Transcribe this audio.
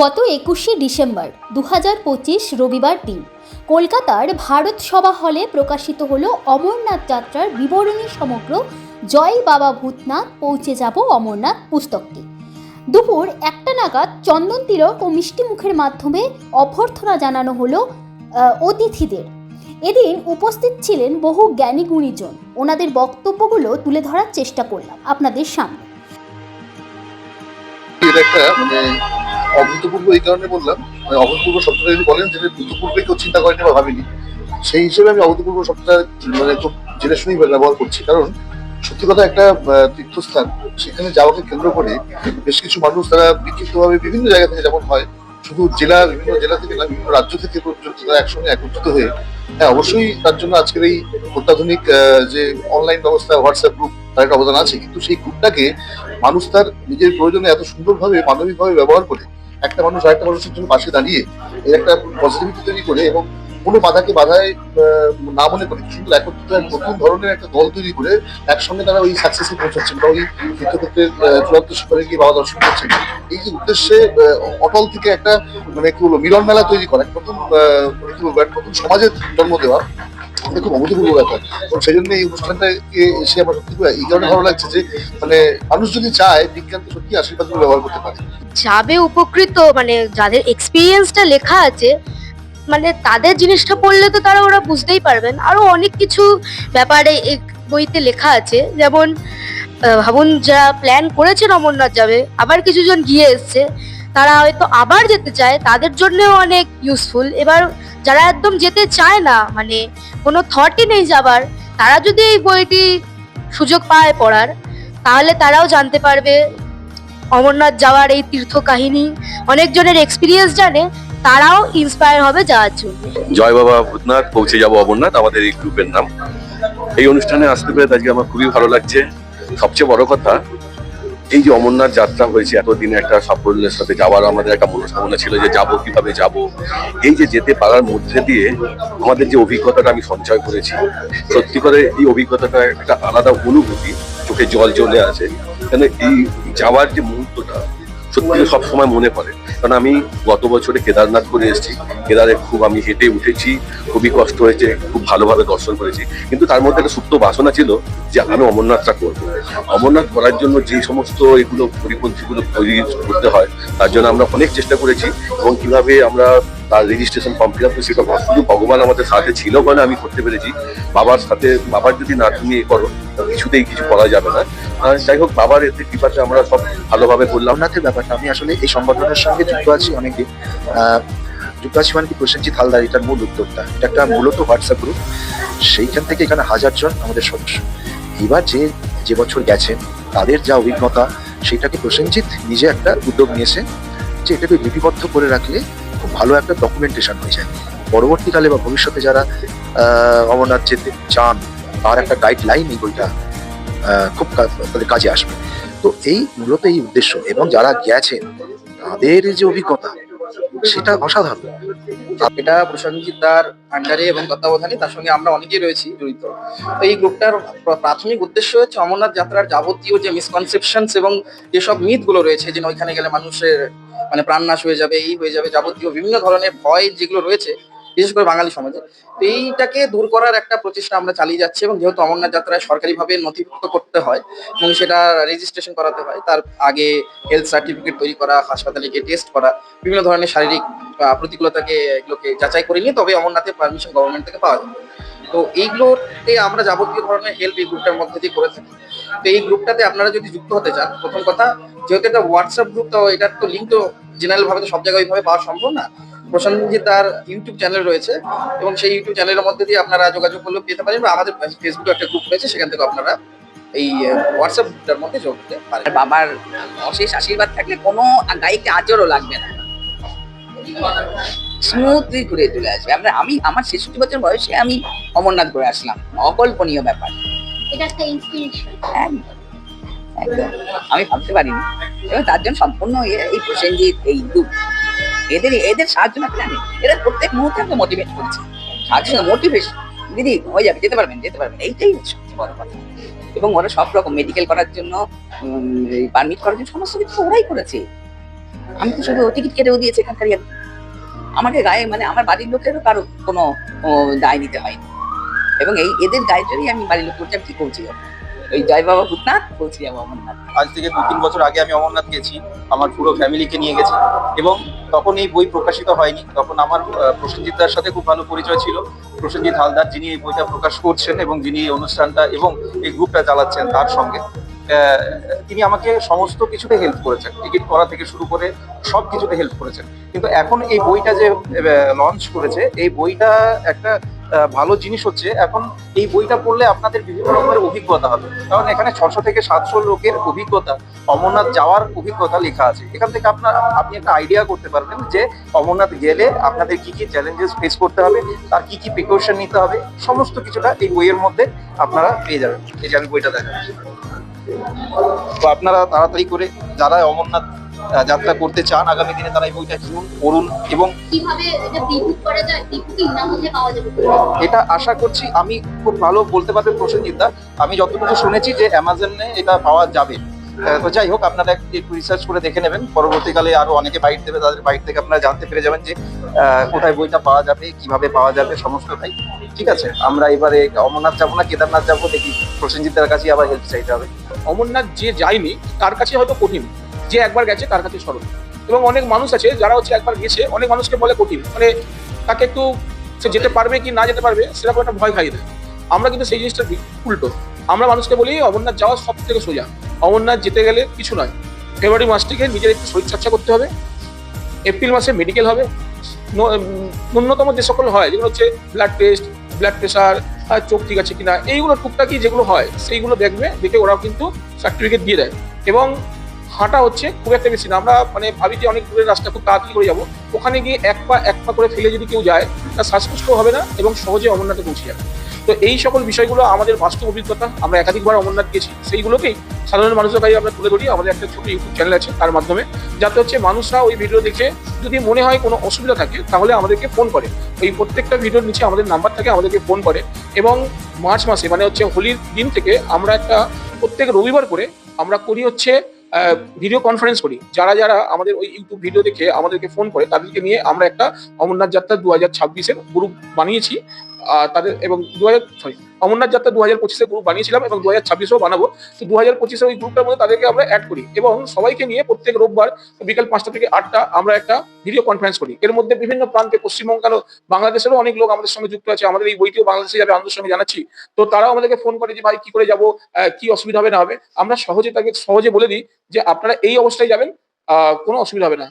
গত একুশে ডিসেম্বর দু হাজার পঁচিশ রবিবার দিন কলকাতার ভারত সভা হলে প্রকাশিত হল অমরনাথ যাত্রার বিবরণী সমগ্র জয় বাবা ভূতনাথ পৌঁছে যাব অমরনাথ পুস্তকটি। দুপুর একটা নাগাদ চন্দন তিলক ও মিষ্টি মুখের মাধ্যমে অভ্যর্থনা জানানো হলো অতিথিদের। এদিন উপস্থিত ছিলেন বহু জ্ঞানী গুণীজন। ওনাদের বক্তব্যগুলো তুলে ধরার চেষ্টা করলাম আপনাদের সামনে। মানে অভূতপূর্ব এই কারণে বললাম মানে অভূতপূর্ব শব্দটা যদি বলেন, যেটা ভূতপূর্বে কেউ চিন্তা করেনি বা ভাবিনি, সেই হিসেবে আমি অভূতপূর্ব শব্দটা মানে খুব জেনে শুনেই ব্যবহার করছি। কারণ সত্যি কথা একটা তীর্থস্থান, সেখানে যাওয়াকে কেন্দ্র করে বেশ কিছু মানুষ তারা বিক্ষিপ্তভাবে বিভিন্ন জায়গা থেকে যেমন হয়, শুধু জেলা, বিভিন্ন জেলা থেকে না, বিভিন্ন রাজ্য থেকে পর্যন্ত তারা একসঙ্গে একত্রিত হয়ে হ্যাঁ অবশ্যই তার জন্য আজকের এই অত্যাধুনিক যে অনলাইন ব্যবস্থা হোয়াটসঅ্যাপ গ্রুপ তার একটা অবদান আছে। কিন্তু সেই গ্রুপটাকে মানুষ তার নিজের প্রয়োজনে এত সুন্দরভাবে, মানবিকভাবে ব্যবহার করে একটা মানুষ আরেকটা মানুষের জন্য পাশে দাঁড়িয়ে এর একটা পজিটিভিটি তৈরি করে এবং কোনো বাধাকে বাধায় না মনে করে শুধু একত্রিত নতুন ধরনের একটা দল তৈরি করে একসঙ্গে তারা ওই সাকসেসে পৌঁছাচ্ছেন বা ওই তীর্থক্ষেত্রের চূড়ান্ত শিখরে গিয়ে বাবা দর্শন করছেন এই যে উদ্দেশ্যে অটল থেকে একটা মানে কি বলব মিলন মেলা তৈরি করা নতুন মানে কি বলব নতুন সমাজের জন্ম দেওয়া এটা খুব অভূতপূর্ব ব্যাপার। এবং সেই জন্য এই এসে আমার সত্যি এই কারণে ভালো লাগছে যে মানে মানুষ যদি চায় সত্যি ব্যবহার করতে পারে। যাবে উপকৃত মানে যাদের এক্সপিরিয়েন্সটা লেখা আছে মানে তাদের জিনিসটা পড়লে তো তারা ওরা বুঝতেই পারবেন। আরও অনেক কিছু ব্যাপারে বইতে লেখা আছে। যেমন ভাবুন, যারা প্ল্যান করেছেন অমরনাথ যাবে, আবার কিছুজন গিয়ে এসছে। তারা হয়তো আবার যেতে চায়, তাদের জন্যও অনেক ইউজফুল এবার যারা একদম যেতে চায় না মানে কোনো থটই নেই যাবার, তারা যদি এই বইটি সুযোগ পায় পড়ার, তাহলে তারাও জানতে পারবে অমরনাথ যাওয়ার এই তীর্থ কাহিনী অনেকজনের এক্সপিরিয়েন্স জানে, তারাও ইন্সপায়ার হবে যাওয়ার জন্য। জয় বাবা ভূতনাথ, পৌঁছে যাব অমরনাথ, আমাদের এই গ্রুপের নাম। এই অনুষ্ঠানে আসতে পেরে আজকে আমার খুবই ভালো লাগছে। সবচেয়ে বড় কথা এই যে অমরনাথ যাত্রা হয়েছে, এতদিনে একটা সাফল্যের সাথে যাওয়ার আমাদের একটা মনস্কামনা ছিল যে যাব, কীভাবে যাব? এই যে যেতে পারার মধ্যে দিয়ে আমাদের যে অভিজ্ঞতাটা আমি সঞ্চয় করেছি, সত্যি করে এই অভিজ্ঞতাটা একটা আলাদা অনুভূতি, চোখে জল চলে আসে। কেন এই যাওয়ার যে মুহূর্তটা সত্যি সব সময় মনে পড়ে। কারণ আমি গত বছরে কেদারনাথ করে এসেছি। কেদারে খুব আমি হেঁটে উঠেছি, খুবই কষ্ট হয়েছে, খুব ভালোভাবে দর্শন করেছি। কিন্তু তার মধ্যে একটা সুপ্ত বাসনা ছিল যে আমি অমরনাথটা করব। অমরনাথ করার জন্য যে সমস্ত এগুলো পরিপন্থীগুলো তৈরি করতে হয়, তার জন্য আমরা অনেক চেষ্টা করেছি এবং কীভাবে আমরা তার রেজিস্ট্রেশন ফর্ম ফিল আপ সেটা শুধু ভগবান আমাদের সাথে ছিল বলে আমি করতে পেরেছি। বাবার সাথে, বাবার যদি না তুমি এ করো কিছুতেই কিছু করা যাবে না। যাই হোক বাবার এতে কৃপাতে আমরা সব ভালোভাবে করলাম অমরনাথের ব্যাপারটা। আমি আসলে এই সংগঠনের সঙ্গে যুক্ত আছি আহ, যুক্ত আছি মানে কি প্রসেনজিৎ হালদার এটার মূল উদ্যোক্তা। এটা একটা মূলত হোয়াটসঅ্যাপ গ্রুপ সেইখান থেকে এখানে হাজার জন আমাদের সদস্য। এবার যে যে বছর গেছেন তাদের যা অভিজ্ঞতা সেটাকে প্রসেনজিৎ নিজে একটা উদ্যোগ নিয়েছে যে এটাকে লিপিবদ্ধ করে রাখলে খুব ভালো একটা ডকুমেন্টেশন হয়ে যায়। পরবর্তীকালে বা ভবিষ্যতে যারা অমরনাথ যেতে চান তার একটা গাইডলাইন এই বইটা খুব তাদের কাজে আসবে। তো এই মূলত এই উদ্দেশ্য। এবং যারা গেছেন, তাদের যে অভিজ্ঞতা, সেটা অসাধারণ। এটা প্রসেনজিৎ তার আন্ডারে এবং তত্ত্বাবধানে, তার সঙ্গে আমরা অনেকেই রয়েছি জড়িত। তো এই গ্রুপটার প্রাথমিক উদ্দেশ্য হচ্ছে অমরনাথ যাত্রার যাবতীয় যে মিসকনসেপশনস এবং যেসব মিথগুলো রয়েছে, যে ওইখানে গেলে মানুষের মানে প্রাণনাশ হয়ে যাবে, এই হয়ে যাবে, যাবতীয় বিভিন্ন ধরনের ভয় যেগুলো রয়েছে বিশেষ করে বাঙালি সমাজে। এইটাকে দূর করার একটা প্রচেষ্টা আমরা চালিয়ে যাচ্ছি এবং যেহেতু অমরনাথ যাত্রায় সরকারিভাবে নথিভুক্ত করতে হয় এবং সেটা রেজিস্ট্রেশন করাতে হয়, তার আগে হেলথ সার্টিফিকেট তৈরি করা, হাসপাতালে গিয়ে টেস্ট করা, বিভিন্ন ধরনের শারীরিক প্রতিকূলতাকে এগুলোকে যাচাই করে নিয়ে তবে অমরনাথের পারমিশন গভর্নমেন্ট থেকে পাওয়া যাবে তো এইগুলোতে আমরা যাবতীয় ধরনের হেল্প এই গ্রুপটার মধ্যে দিয়ে করে থাকি। তো এই গ্রুপটাতে আপনারা যদি যুক্ত হতে চান, প্রথম কথা, যেহেতু এটা হোয়াটসঅ্যাপ গ্রুপ তো এটার তো লিঙ্ক তো জেনারেল ভাবে তো সব জায়গায় ওইভাবে পাওয়া সম্ভব না। প্রশান্তজি তার ইউটিউব চ্যানেল রয়েছে এবং সেই ইউটিউব চ্যানেলের মধ্যে দিয়ে আপনারা যোগাযোগ করলেও পেতে পারেন বা আমাদের ফেসবুকে একটা গ্রুপ রয়েছে সেখান থেকে আপনারা এই হোয়াটসঅ্যাপটার মধ্যে যোগ দিতে পারেন। বাবার অশেষ আশীর্বাদ থাকলে কোনো গাড়িতে আজরও লাগবে না। স্মুথলি ঘুরে চলে আসবে। আমরা আমি আমার ছেষট্টি বছর বয়সে আমি অমরনাথ ঘুরে আসলাম। অকল্পনীয় ব্যাপার। এটা একটা ইন্সপিরেশন একদম একদম। আমি ভাবতে পারিনি। এবং তার জন্য সম্পূর্ণ এই প্রসেনজিৎ এই গ্রুপ এদের এদের সাহায্য না পেলে এরা প্রত্যেক মুহূর্তে আমাকে মোটিভেট করছে। সাহায্য মোটিভেশন দিদি, হয়ে যাবে, যেতে পারবেন যেতে পারবেন। এইটাই সবচেয়ে বড় কথা। এবং ওরা সব রকম মেডিকেল করার জন্য পারমিট করার জন্য সমস্ত কিছু ওরাই করেছে। আমি তো শুধু টিকিট কেটেও দিয়েছি এখানকার। আমাকে গায়ে মানে আমার বাড়ির লোকেরও কারও কোনো দায় নিতে হয়নি। এবং এই, এদের দায়ের জন্যই আমি বাড়ির লোক করছি, আমি কি যাব ওই জয় বাবা ভূতনাথ পৌঁছে যাব অমরনাথ। আজ থেকে দু তিন বছর আগে আমি অমরনাথ গেছি, আমার পুরো ফ্যামিলিকে নিয়ে গেছি এবং তখন এই বই প্রকাশিত হয়নি, তখন আমার প্রসেনজিৎ দার সাথে খুব ভালো পরিচয় ছিল। প্রসেনজিৎ হালদার যিনি এই বইটা প্রকাশ করছেন এবং যিনি এই অনুষ্ঠানটা এবং এই গ্রুপটা চালাচ্ছেন তার সঙ্গে তিনি আমাকে সমস্ত কিছুতে হেল্প করেছেন, টিকিট করা থেকে শুরু করে সব কিছুতে হেল্প করেছেন। কিন্তু এখন এই বইটা যে লঞ্চ করেছে, এই বইটা একটা ভালো জিনিস হচ্ছে, এখন এই বইটা পড়লে আপনাদের বিভিন্ন রকমের অভিজ্ঞতা হবে। কারণ এখানে ছশো থেকে সাতশো লোকের অভিজ্ঞতা, অমরনাথ যাওয়ার অভিজ্ঞতা লেখা আছে। এখান থেকে আপনার, আপনি একটা আইডিয়া করতে পারবেন যে অমরনাথ গেলে আপনাদের কি কি চ্যালেঞ্জেস ফেস করতে হবে, তার কি কি প্রিকশন নিতে হবে, সমস্ত কিছুটা এই বইয়ের মধ্যে আপনারা পেয়ে যাবেন। এই যে আমি বইটা দেখাচ্ছি। তো আপনারা তাড়াতাড়ি করে যারা অমরনাথ যাত্রা করতে চান আগামী দিনে তারা এই বইটা কিনুন পড়ুন এবং এটা প্রিবুক করা যায়? প্রিবুকিং না হলে পাওয়া যাবে এটা আশা করছি আমি খুব ভালো বলতে পারবেন প্রসেনজিৎ দা। আমি যতটুকু শুনেছি যে অ্যামাজনে এটা পাওয়া যাবে। তো যাই হোক আপনারা একটু রিসার্চ করে দেখে নেবেন। পরবর্তীকালে আরও অনেকে বাইট দেবে তাদের বাইট থেকে আপনারা জানতে পেরে যাবেন যে আহ, কোথায় বইটা পাওয়া যাবে কীভাবে পাওয়া যাবে সমস্ত সমস্তটাই। ঠিক আছে আমরা এবারে অমরনাথ যাব না কেদারনাথ যাব দেখি প্রসেনজিতের কাছে আবার হেল্প চাইতে হবে। অমরনাথ যে যায়নি তার কাছে হয়তো কঠিন। যে একবার গেছে তার কাছে সরল এবং অনেক মানুষ আছে যারা হচ্ছে একবার গেছে অনেক মানুষকে বলে কঠিন। মানে তাকে একটু সে যেতে পারবে কি না যেতে পারবে সেরকম একটা ভয় খাইয়ে দেয়। আমরা কিন্তু সেই জিনিসটা উল্টো। আমরা মানুষকে বলি অমরনাথ যাওয়া সব থেকে সোজা। অমরনাথ যেতে গেলে কিছু নয়। ফেব্রুয়ারি মাস থেকে নিজের একটু শরীরচর্চা করতে হবে। এপ্রিল মাসে মেডিকেল হবে। ন্যূনতম যে সকল হয় যেগুলো হচ্ছে ব্লাড টেস্ট ব্লাড প্রেশার আর চোখ ঠিক আছে কিনা এইগুলো টুকটাকি যেগুলো হয় সেইগুলো দেখবে দেখে ওরাও কিন্তু সার্টিফিকেট দিয়ে দেয়। এবং হাঁটা হচ্ছে খুব একটা বেশি না। আমরা মানে ভাবি যে অনেক দূরের রাস্তা, খুব তাড়াতাড়ি করে যাব। ওখানে গিয়ে এক পা এক পা করে ফেলে যদি কেউ যায় তার শ্বাসকষ্ট হবে না এবং সহজে অমরনাথে পৌঁছে যাবে। তো এই সকল বিষয়গুলো আমাদের বাস্তব অভিজ্ঞতা, আমরা একাধিকবার অমরনাথ গেছি। সেইগুলোকেই সাধারণ মানুষের কাছে আমরা তুলে ধরি। আমাদের একটা ছোট ইউটিউব চ্যানেল আছে তার মাধ্যমে, যাতে হচ্ছে মানুষরা ওই ভিডিও দেখে যদি মনে হয় কোনো অসুবিধা থাকে, তাহলে আমাদেরকে ফোন করে। এই প্রত্যেকটা ভিডিওর নিচে আমাদের নাম্বার থাকে, আমাদেরকে ফোন করে। এবং মার্চ মাসে মানে হচ্ছে হোলির দিন থেকে আমরা একটা প্রত্যেক রবিবার করে আমরা করি হচ্ছে ভিডিও কনফারেন্স করি। যারা যারা আমাদের ওই ইউটিউব ভিডিও দেখে আমাদেরকে ফোন করে, তাদেরকে নিয়ে আমরা একটা অমরনাথ যাত্রা দু হাজার ছাব্বিশের গ্রুপ বানিয়েছি। তাদের এবং দু হাজার অমরনাথ যাত্রা দু হাজার পঁচিশে গ্রুপ বানিয়েছিলাম এবং দু হাজার ছাব্বিশেও বানাবো। তো দু হাজার পঁচিশে ওই গ্রুপটার মধ্যে তাদেরকে আমরা অ্যাড করি এবং সবাইকে নিয়ে প্রত্যেক রোববার বিকাল পাঁচটা থেকে আটটা আমরা একটা ভিডিও কনফারেন্স করি। এর মধ্যে বিভিন্ন প্রান্তে পশ্চিমবঙ্গ বাংলাদেশেরও অনেক লোক আমাদের সঙ্গে যুক্ত আছে। আমাদের এই বইটিও বাংলাদেশে যাবে, আনন্দের সঙ্গে জানাচ্ছি। তো তারাও আমাদেরকে ফোন করে যে, ভাই, কি করে যাব? কি অসুবিধা হবে না হবে? আমরা সহজে তাকে, সহজে বলে দিই যে, আপনারা এই অবস্থায় যাবেন কোনো অসুবিধা হবে না।